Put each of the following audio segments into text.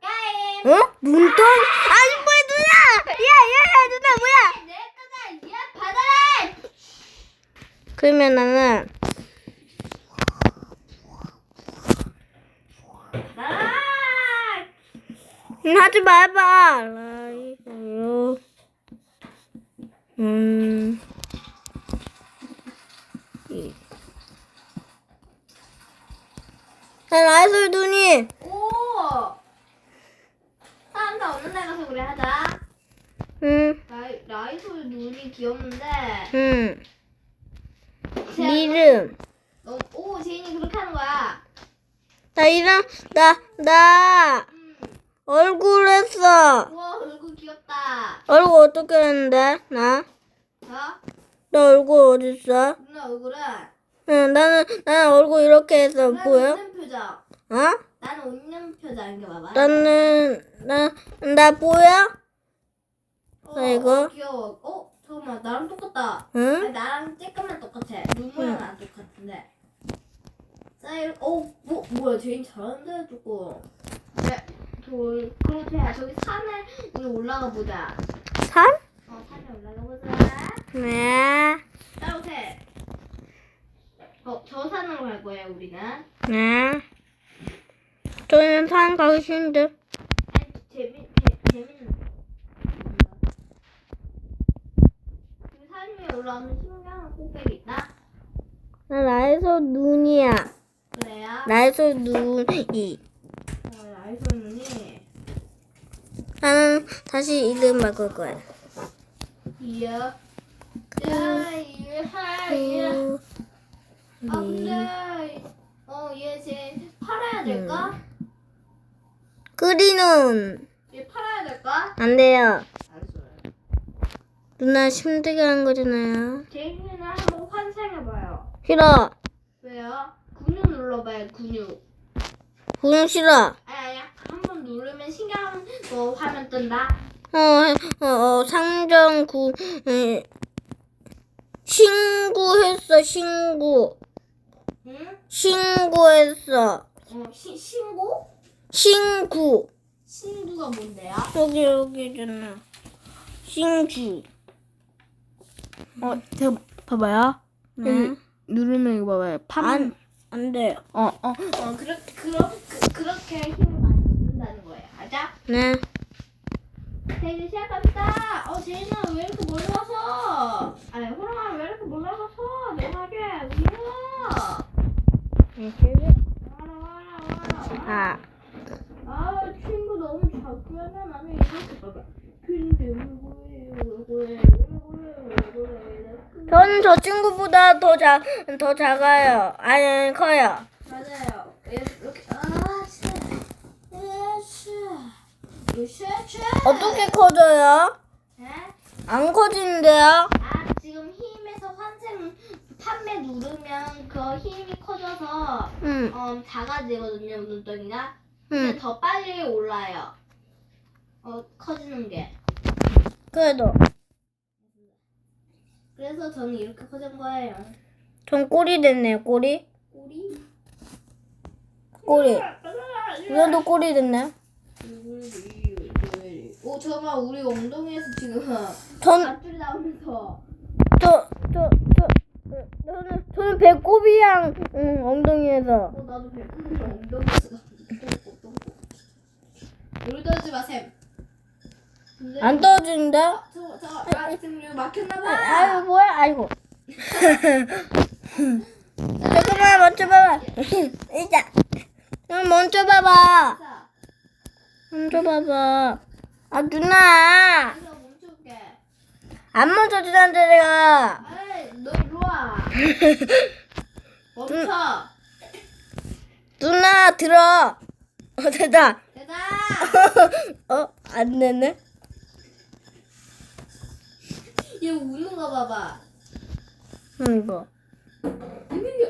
게임. 어? 눈동? 아니 뭐야 누나! 야 야 야 누나 뭐야? 내 거다. 얘 받아라. 그러면 나는 아! 음, 하지 말봐. 라이브요. 음. 이. 아, 라이솔 눈이. 오. 사람 다 없는 데 가서 그래 하자. 응, 라이솔 눈이 귀엽는데. 응. 제가- 이름. 너, 오 제인이 그렇게 하는 거야. 나 이름, 나, 나 음. 얼굴 했어. 우와 얼굴 귀엽다. 얼굴 어떻게 했는데? 나? 어? 너 얼굴 어딨어? 누나 얼굴은. 응, 나는, 나는 얼굴 이렇게 해서 나는 보여? 웃는 표정. 어? 나는 웃는 표정 이거 봐봐. 나는, 나, 나 보여? 이거? 어, 귀여워. 어 잠깐만 나랑 똑같다. 응? 아니, 나랑 조금만 똑같아. 눈 모양 안 똑같은데. 사일, 어, 뭐, 뭐야, 제인 잘하는데, 조금. 네, 돌, 그렇게 해. 저기 산에 올라가 보자. 산? 어, 산에 올라가 보자. 네. 따라오세. 어, 저 산으로 갈 거예요, 우리는. 네. 저는 산 가기 싫은데. 아니, 재밌, 재, 재밌는. 그 산 위에 올라오면 신기한 꼭대기 있다. 나 라에서 눈이야. 그래요? 라에서 눈이. 어, 라이소 눈이. 나는 다시 이름 바꿀 거야. 이야. 야, 이야, 이야. 아 음. 근데 어얘쟤 팔아야 될까? 그리는 얘 팔아야 될까? 안 돼요. 누나 힘들게 한 거잖아요. 제이는 한번 환생해봐요. 싫어. 왜요? 근육 눌러봐요 근육. 그건 싫어. 아니 한번 누르면 신경 뭐 화면 뜬다. 어, 어, 어 상정 구, 음, 신고했어, 신고. 응? 신고했어. 어 시, 신고? 신구. 신고가 뭔데요? 여기, 여기 있잖아. 신주. 어, 제가 봐봐요. 네. 여기 누르면 이거 봐봐요. 팜. 안, 안 돼요. 어, 어. 어 그렇 그러 그, 그렇게 힘을 많이 얻는다는 거예요. 알자? 네. 자 이제 시작합니다. 어 제인아 왜 이렇게 와서? 아니 호랑아 왜 이렇게 멀리 와서? 내가 하게 우리야. 와라 와라 와라. 아, 아 친구 너무 작구나 나는 이렇게 봐봐. 근데 왜 그래 왜 그래. 저는 저 친구보다 더 작, 더 작아요. 아니, 커요. 맞아요. 이렇게 아. 어떻게 커져요? 네? 안 커지는데요? 아 지금 힘에서 환생 판매 누르면 그 힘이 커져서 응, 어, 작아지거든요 눈덩이가 근데 응. 더 빨리 올라요 어 커지는 게 그래도. 그래서 저는 이렇게 커진 거예요 전 꼬리 됐네요, 꼬리. 우리 꼬리. 이것도 꼬리 됐네. 오 잠깐만 우리 엉덩이에서 지금 전, 앞줄이 나오면서 저, 저, 저, 저, 저는, 저는 배꼽이랑, 응, 엉덩이에서. 어 나도 배꼽이 엉덩이에서 똥꼬 똥꼬 물 떨지 마셈 근데 안 떨어지는데? 아, 저, 아, 막혔나봐. 아유, 뭐야, 아이고. 잠깐만, 멈춰 봐봐. 이자. 응, 멈춰 봐봐. 자, 멈춰 봐봐. 아, 누나. 안 멈춰주는데, 내가. 아이, 너 이리 와. 멈춰. 누나, 들어. 어, 됐다. 대다. 어, 안 되네. 얘 우는 거 봐봐. 응, 이거.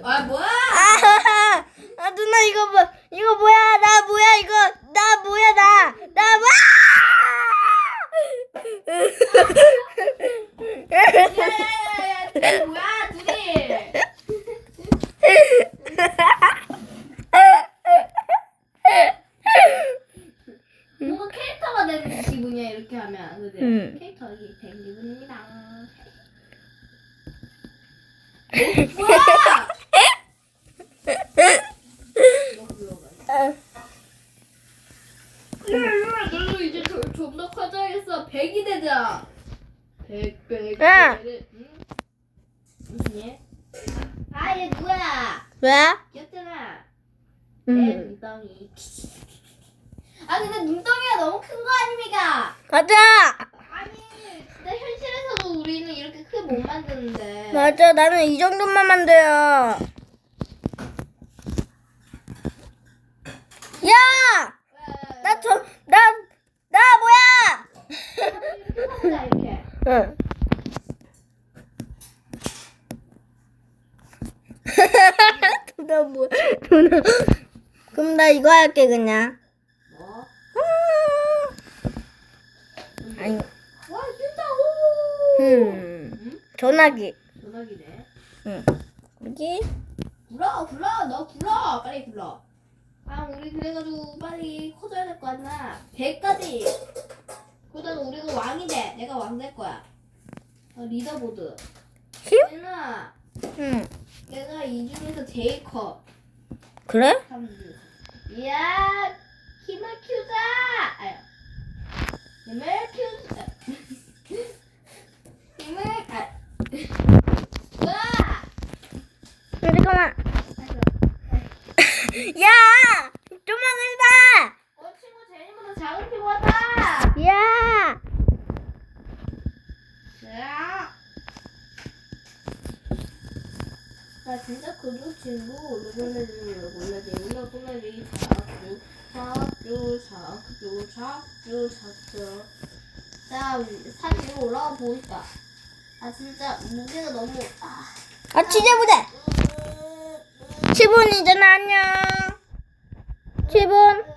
아, 뭐야? 아, 아, 누나, 이거 뭐, 이거 뭐야, 나 뭐야, 이거, 나 뭐야, 나, 나 뭐야! 야야야야, 둘이 뭐야, 둘이? 기분 이렇게 하면 그지? 음. 캐릭터 이된 기분입니다. 어, 뭐야? 이거 불러봐. 그래, 너도 이제 좀더 커져야겠어. 100이 되자. 100, 100, 응. 100. 응? 무슨 일? 아, 얘 누구야? 왜? 귀엽잖아. 내 음. 눈덩이. 아, 근데 눈덩이가 너무 큰 거 아닙니까? 맞아. 아니, 진짜 현실에서도 우리는 이렇게 크게 못 만드는데. 맞아. 나는 이 정도만 만들어. 야! 왜? 나 저, 나, 나 뭐야? 이렇게 하자, 이렇게. 응. 나 뭐야? 누나. 그럼 나 이거 할게 그냥. 뭐? 아니, 와, 진짜, 오! 음, 응? 전화기. 전화기네. 응. 여기. 불러, 불러, 너 불러, 빨리 불러. 아, 우리 그래가지고 빨리 커져야 될 거 아니야. 100까지. 그러다가 우리가 왕이 돼. 내가 왕 될 거야. 어, 리더보드. 힘? 얘나 응. 내가 이 중에서 제일 커. 그래? 삼. 이야, 힘을 키우자. 아유. 힘을 키우자. 힘을, 아. 와! 잠깐만. 야! 좀만 해봐. 어, 친구 제니보다 작은 친구 같아. 야! 야. 나 진짜 그중 친구 누구네지 누구네지 누구네지 자주 자주 자주 자주 자주 자산 위로 올라가 보고 싶다. 아 진짜 무게가 너무 아. 아, 치즈부대. 10분이잖아, 안녕. 10분.